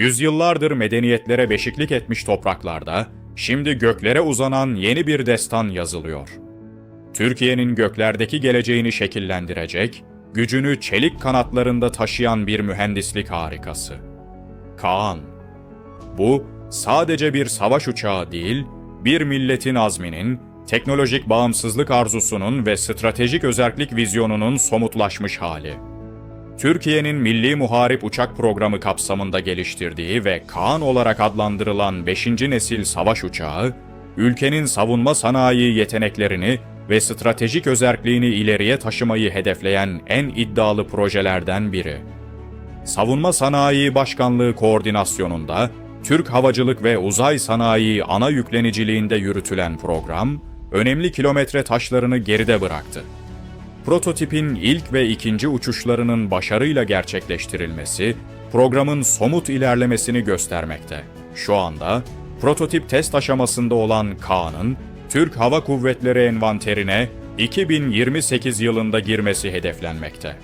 Yüzyıllardır medeniyetlere beşiklik etmiş topraklarda, şimdi göklere uzanan yeni bir destan yazılıyor. Türkiye'nin göklerdeki geleceğini şekillendirecek, gücünü çelik kanatlarında taşıyan bir mühendislik harikası. Kaan. Bu sadece bir savaş uçağı değil, bir milletin azminin, teknolojik bağımsızlık arzusunun ve stratejik özerklik vizyonunun somutlaşmış hali. Türkiye'nin Milli Muharip Uçak Programı kapsamında geliştirdiği ve Kaan olarak adlandırılan 5. nesil savaş uçağı, ülkenin savunma sanayi yeteneklerini ve stratejik özerkliğini ileriye taşımayı hedefleyen en iddialı projelerden biri. Savunma Sanayi Başkanlığı koordinasyonunda Türk Havacılık ve Uzay Sanayi ana yükleniciliğinde yürütülen program, önemli kilometre taşlarını geride bıraktı. Prototipin ilk ve ikinci uçuşlarının başarıyla gerçekleştirilmesi, programın somut ilerlemesini göstermekte. Şu anda, prototip test aşamasında olan Kaan'ın, Türk Hava Kuvvetleri envanterine 2028 yılında girmesi hedeflenmekte.